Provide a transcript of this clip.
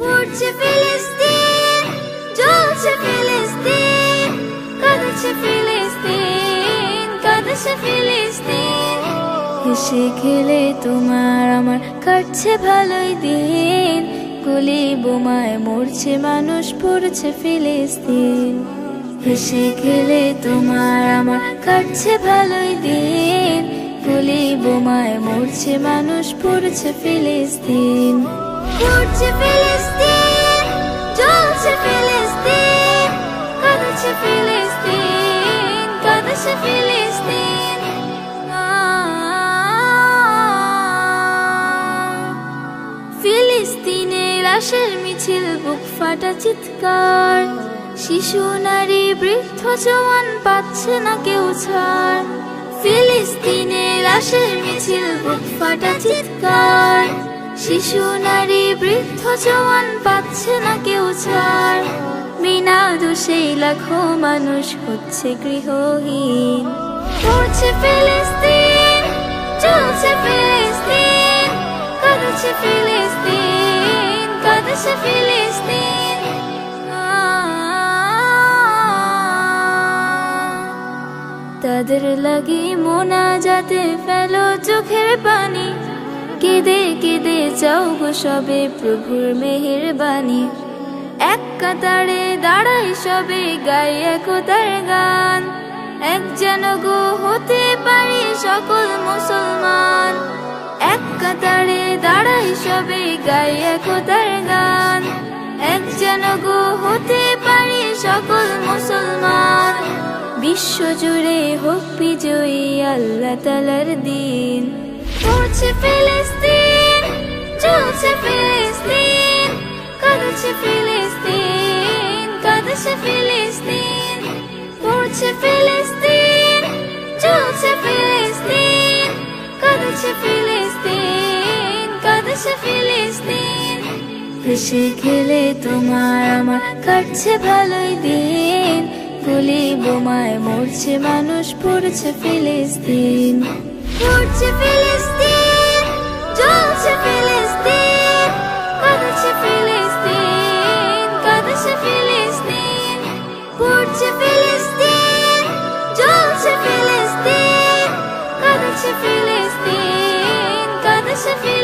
পড়ছে ফিলিস্তিন, জ্বলছে ফিলিস্তিন, কাঁদছে ফিলিস্তিন কাঁদছে ফিলিস্তিন। হেসে খেলে তোমার আমার কাটছে ভালোই দিন, গুলি বোমায় মরছে মানুষ, পড়ছে ফিলিস্তিন। হেসে খেলে তোমার আমার কাটছে ভালোই দিন, গুলি বোমায় মরছে মানুষ, পড়ছে ফিলিস্তিন। পড়ছে ফিলিস্তিন, জ্বলছে ফিলিস্তিন, কাঁদছে ফিলিস্তিন কাঁদছে ফিলিস্তিন। ফিলিস্তিনের লাশের মিছিল, বুক ফাটা চিৎকার। শিশু, নারী, বৃদ্ধ, জওয়ান, পাচ্ছে না কেউ ছাড়। ফিলিস্তিনের লাশের মিছিল, বুক ফাটা চিৎকার। শিশু, নারী, বৃদ্ধ, জওয়ান, পাচ্ছে না কেউ ছাড়। বিনা দোষে লাখো মানুষ হচ্ছে গৃহহীন। পড়ছে ফিলিস্তিন, চলছে ফিলিস্তিন, কাঁদছে ফিলিস্তিন কাঁদছে ফিলিস্তিন। তাদের লাগে মোনা যাতে ফেলো চোখের পানি। কেঁদে কেঁদে চাও গো সবে প্রভুর মেহের বাণী এক কাতারে দাঁড়াই সবে গাই একতার গান। এক যেন গো হতে পারি সকল মুসলমান। এক কাতারে দাঁড়াই সবে গাই একতার গান। এক যেন গো হতে পারি সকল মুসলমান। বিশ্ব জুড়ে হোক বিজয়ী আল্লাহ তালার দিন। পড়ছে ফিলিস্তিন, চলছে ফিলিস্তিন, কাঁদছে ফিলিস্তিন কাঁদছে ফিলিস্তিন। পড়ছে ফিলিস্তিন, চলছে ফিলিস্তিন, কাঁদছে ফিলিস্তিন কাঁদছে ফিলিস্তিন। হেসে খেলে তোমার আমার কাটছে ভালোই দিন। গুলি বোমায় মরছে মানুষ, পড়ছে ফিলিস্তিন। পড়ছে ফিলিস্তিন, জ্বলছে ফিলিস্তিন, কাঁদছে ফিলিস্তিন কাঁদছে ফিলিস্তিন। পড়ছে ফিলিস্তিন, জ্বলছে ফিলিস্তিন, কাঁদছে ফিলিস্তিন কাঁদছে ফিলিস্তিন